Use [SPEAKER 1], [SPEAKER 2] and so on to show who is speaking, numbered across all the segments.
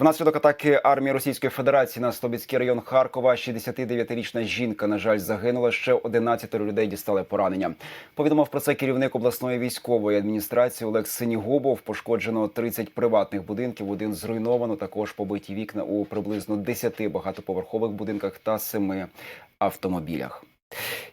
[SPEAKER 1] Внаслідок атаки армії Російської Федерації на Слобідський район Харкова 69-річна жінка, на жаль, загинула. Ще 11 людей дістали поранення. Повідомив про це керівник обласної військової адміністрації Олег Синігубов. Пошкоджено 30 приватних будинків. Один зруйновано. Також побиті вікна у приблизно 10 багатоповерхових будинках та 7 автомобілях.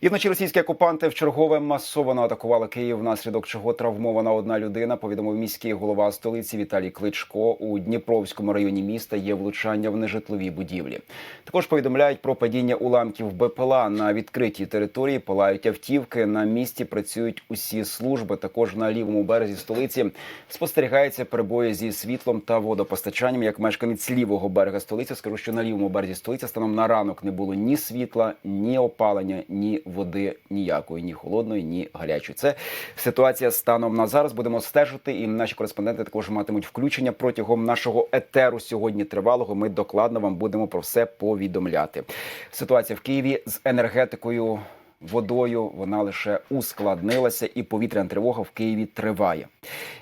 [SPEAKER 1] І вночі російські окупанти вчергове масово атакували Київ, внаслідок чого травмована одна людина. Повідомив міський голова столиці Віталій Кличко. У Дніпровському районі міста є влучання в нежитлові будівлі. Також повідомляють про падіння уламків БПЛА на відкритій території. Палають автівки. На місці працюють усі служби. Також на лівому березі столиці спостерігається перебої зі світлом та водопостачанням. Як мешканець лівого берега столиці, скажу, що на лівому березі столиці станом на ранок не було ні світла, ні опалення ні води ніякої, ні холодної, ні гарячої. Це ситуація станом на зараз. Будемо стежити, і наші кореспонденти також матимуть включення протягом нашого етеру сьогодні тривалого. Ми докладно вам будемо про все повідомляти. Ситуація в Києві з енергетикою. Водою вона лише ускладнилася, і повітряна тривога в Києві триває.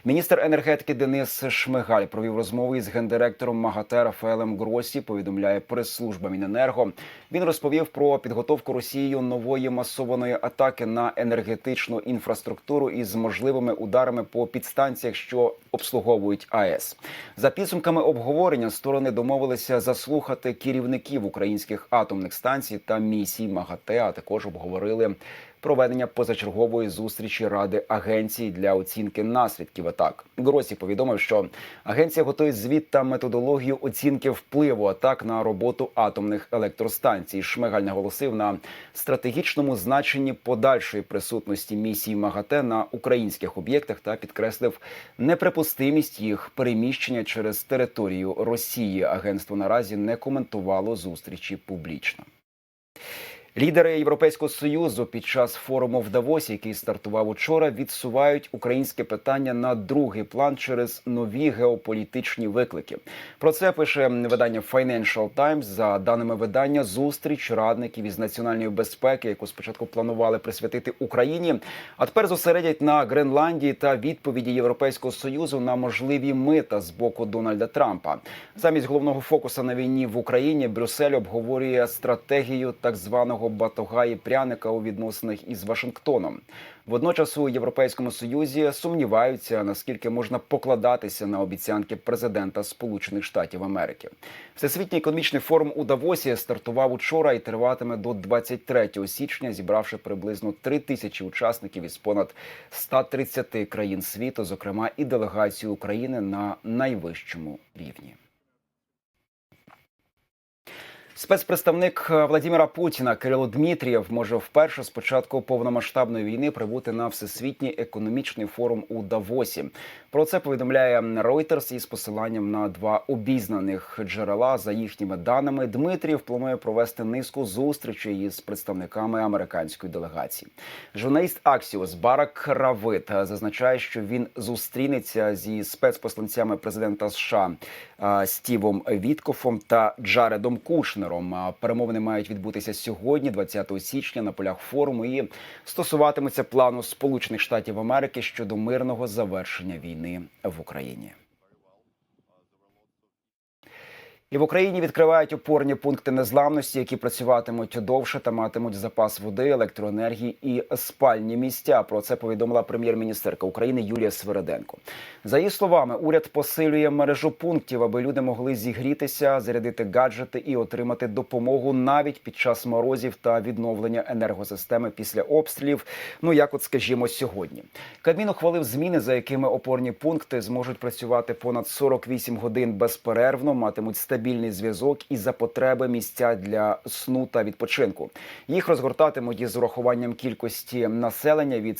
[SPEAKER 1] Міністр енергетики Денис Шмигаль провів розмови із гендиректором МАГАТЕ Рафаелем Гросі. Повідомляє прес-служба Міненерго. Він розповів про підготовку Росією нової масованої атаки на енергетичну інфраструктуру із можливими ударами по підстанціях, що обслуговують АЕС. За підсумками обговорення сторони домовилися заслухати керівників українських атомних станцій та місій МАГАТЕ, а також обговорили проведення позачергової зустрічі ради агенції для оцінки наслідків атак. Гросі повідомив, що агенція готує звіт та методологію оцінки впливу атак на роботу атомних електростанцій. Шмигаль наголосив на стратегічному значенні подальшої присутності місії МАГАТЕ на українських об'єктах та підкреслив неприпустимість їх переміщення через територію Росії. Агентство наразі не коментувало зустрічі публічно. Лідери Європейського союзу під час форуму в Давосі, який стартував учора, відсувають українське питання на другий план через нові геополітичні виклики. Про це пише видання Financial Times. За даними видання, зустріч радників із національної безпеки, яку спочатку планували присвятити Україні, а тепер зосередять на Гренландії та відповіді Європейського союзу на можливі мита з боку Дональда Трампа. Замість головного фокуса на війні в Україні Брюссель обговорює стратегію так званого батога і пряника у відносинах із Вашингтоном. Водночас у Європейському Союзі сумніваються, наскільки можна покладатися на обіцянки президента Сполучених Штатів Америки. Всесвітній економічний форум у Давосі стартував учора і триватиме до 23 січня, зібравши приблизно 3 тисячі учасників із понад 130 країн світу, зокрема і делегацію України на найвищому рівні. Спецпредставник Владимира Путіна Кирило Дмитрієв може вперше з початку повномасштабної війни прибути на всесвітній економічний форум у Давосі. Про це повідомляє Reuters із посиланням на два обізнаних джерела. За їхніми даними, Дмитрієв планує провести низку зустрічей із представниками американської делегації. Журналіст Аксіос Барак Равит зазначає, що він зустрінеться зі спецпосланцями президента США Стівом Віткофом та Джаредом Кушнером. Перемовини мають відбутися сьогодні, 20 січня, на полях форуму і стосуватимуться плану Сполучених Штатів Америки щодо мирного завершення війни в Україні. І в Україні відкривають опорні пункти незламності, які працюватимуть довше та матимуть запас води, електроенергії і спальні місця. Про це повідомила прем'єр-міністерка України Юлія Свереденко. За її словами, уряд посилює мережу пунктів, аби люди могли зігрітися, зарядити гаджети і отримати допомогу навіть під час морозів та відновлення енергосистеми після обстрілів. Ну як, от скажімо, сьогодні Кабмін ухвалив зміни, за якими опорні пункти зможуть працювати понад 48 годин безперервно, матимуть стабільний зв'язок і за потреби місця для сну та відпочинку. Їх розгортатимуть із урахуванням кількості населення від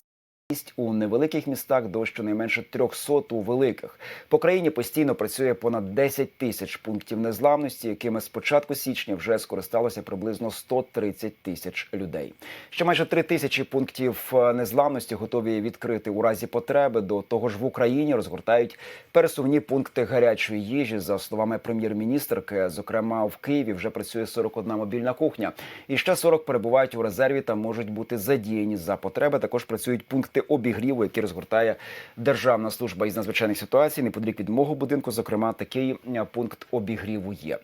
[SPEAKER 1] у невеликих містах до щонайменше 300 у великих по країні постійно працює понад 10 тисяч пунктів незламності, якими з початку січня вже скористалося приблизно 130 тисяч людей. Ще майже 3 тисячі пунктів незламності готові відкрити у разі потреби. До того ж в Україні розгортають пересувні пункти гарячої їжі. За словами прем'єр-міністрки, зокрема в Києві вже працює 41 мобільна кухня, і ще 40 перебувають у резерві та можуть бути задіяні за потреби. Також працюють пункти обігріву, які розгортає Державна служба із надзвичайних ситуацій. Неподалік від мого будинку, зокрема, такий е, пункт обігріву є.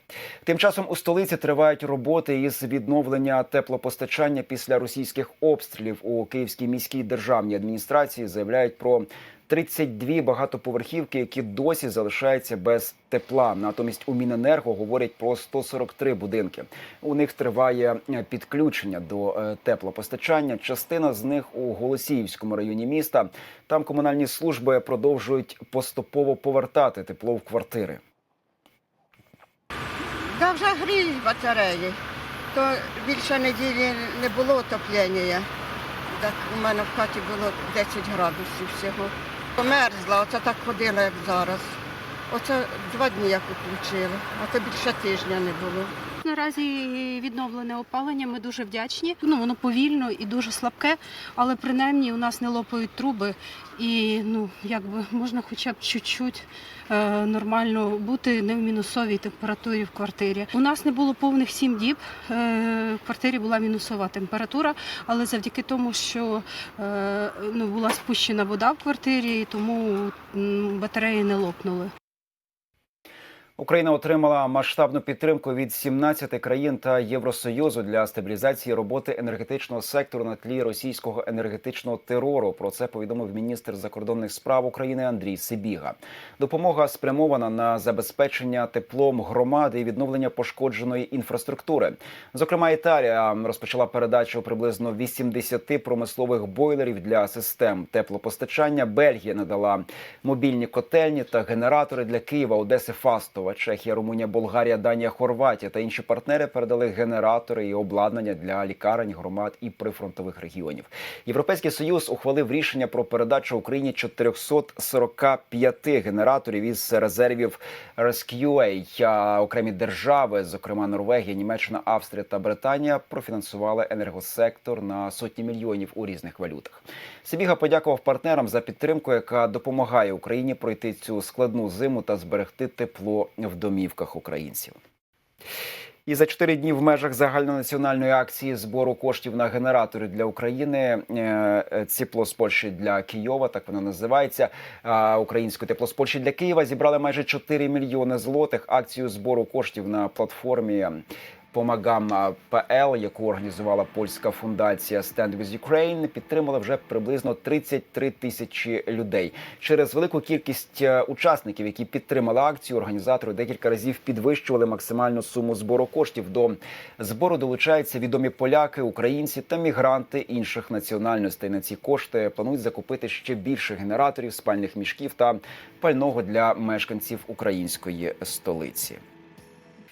[SPEAKER 1] Тим часом у столиці тривають роботи із відновлення теплопостачання після російських обстрілів у Київській міській державній адміністрації. Заявляють про 32 багатоповерхівки, які досі залишаються без тепла. Натомість у Міненерго говорять про 143 будинки. У них триває е, підключення до е, теплопостачання. Частина з них у Голосіївському районі міста. Там комунальні служби продовжують поступово повертати тепло в квартири.
[SPEAKER 2] Да вже гріють батареї. То більше неділі не було отоплення. Так у мене в хаті було 10 градусів всього. Померзла, оце так ходила, як зараз. Оце два дні як включили, а це більше тижня не було.
[SPEAKER 3] Наразі відновлене опалення. Ми дуже вдячні. Ну воно повільно і дуже слабке, але принаймні у нас не лопають труби, і ну якби можна хоча б чуть-чуть е, нормально бути не в мінусовій температурі в квартирі. У нас не було повних сім діб. Е, в квартирі була мінусова температура, але завдяки тому, що е, ну була спущена вода в квартирі, тому батареї не лопнули.
[SPEAKER 1] Україна отримала масштабну підтримку від 17 країн та Євросоюзу для стабілізації роботи енергетичного сектору на тлі російського енергетичного терору. Про це повідомив міністр закордонних справ України Андрій Сибіга. Допомога спрямована на забезпечення теплом громади і відновлення пошкодженої інфраструктури. Зокрема, Італія розпочала передачу приблизно 80 промислових бойлерів для систем теплопостачання. Бельгія надала мобільні котельні та генератори для Києва, Одеси, Фастова, Чехія, Румунія, Болгарія, Данія, Хорватія та інші партнери передали генератори і обладнання для лікарень, громад і прифронтових регіонів. Європейський союз ухвалив рішення про передачу Україні 445 генераторів із резервів Rescue. А Окремі держави, зокрема Норвегія, Німеччина, Австрія та Британія, профінансували енергосектор на сотні мільйонів у різних валютах. Сибіга подякував партнерам за підтримку, яка допомагає Україні пройти цю складну зиму та зберегти тепло в домівках українців. І за чотири дні в межах загальнонаціональної акції збору коштів на генератори для України тепло з Польщі для Києва, так воно називається. а тепло з Польщі для Києва зібрали майже 4 мільйони злотих. Акцію збору коштів на платформі. Помагам ПЛ, яку організувала польська фундація Stand with Ukraine, підтримали вже приблизно 33 тисячі людей. Через велику кількість е, учасників, які підтримали акцію, організатори декілька разів підвищували максимальну суму збору коштів. До збору долучаються відомі поляки, українці та мігранти інших національностей. На ці кошти планують закупити ще більше генераторів, спальних мішків та пального для мешканців української столиці.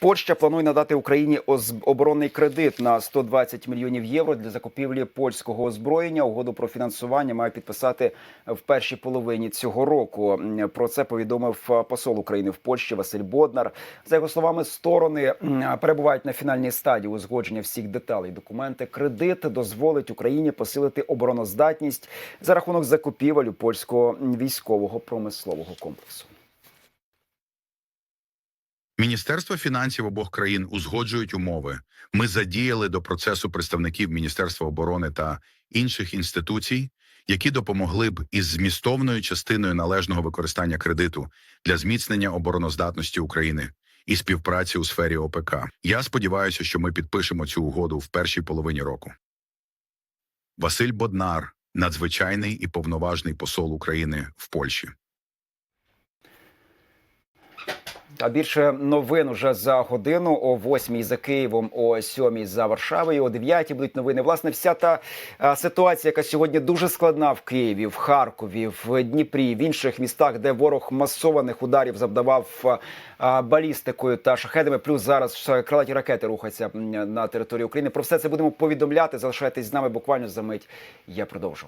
[SPEAKER 1] Польща планує надати Україні оборонний кредит на 120 мільйонів євро для закупівлі польського озброєння. Угоду про фінансування має підписати в першій половині цього року. Про це повідомив е, посол України в Польщі Василь Боднар. За його словами, сторони перебувають на фінальній стадії узгодження всіх деталей. Документи кредит дозволить Україні посилити обороноздатність за рахунок закупівель польського військового промислового комплексу.
[SPEAKER 4] Міністерство фінансів обох країн узгоджують умови. Ми задіяли до процесу представників Міністерства оборони та інших інституцій, які допомогли б із змістовною частиною належного використання кредиту для зміцнення обороноздатності України і співпраці у сфері ОПК. Я сподіваюся, що ми підпишемо цю угоду в першій половині року. Василь Боднар, надзвичайний і повноважний посол України в Польщі.
[SPEAKER 1] А більше новин уже за годину о 8 за Києвом, о 7 за Варшавою, о 9 будуть новини. Власне, вся та ситуація, яка сьогодні дуже складна в Києві, в Харкові, в Дніпрі, в інших містах, де ворог масованих ударів завдавав балістикою та шахедами. Плюс зараз крилаті ракети рухаються на території України. Про все це будемо повідомляти. Залишайтесь з нами буквально за мить. Я продовжу.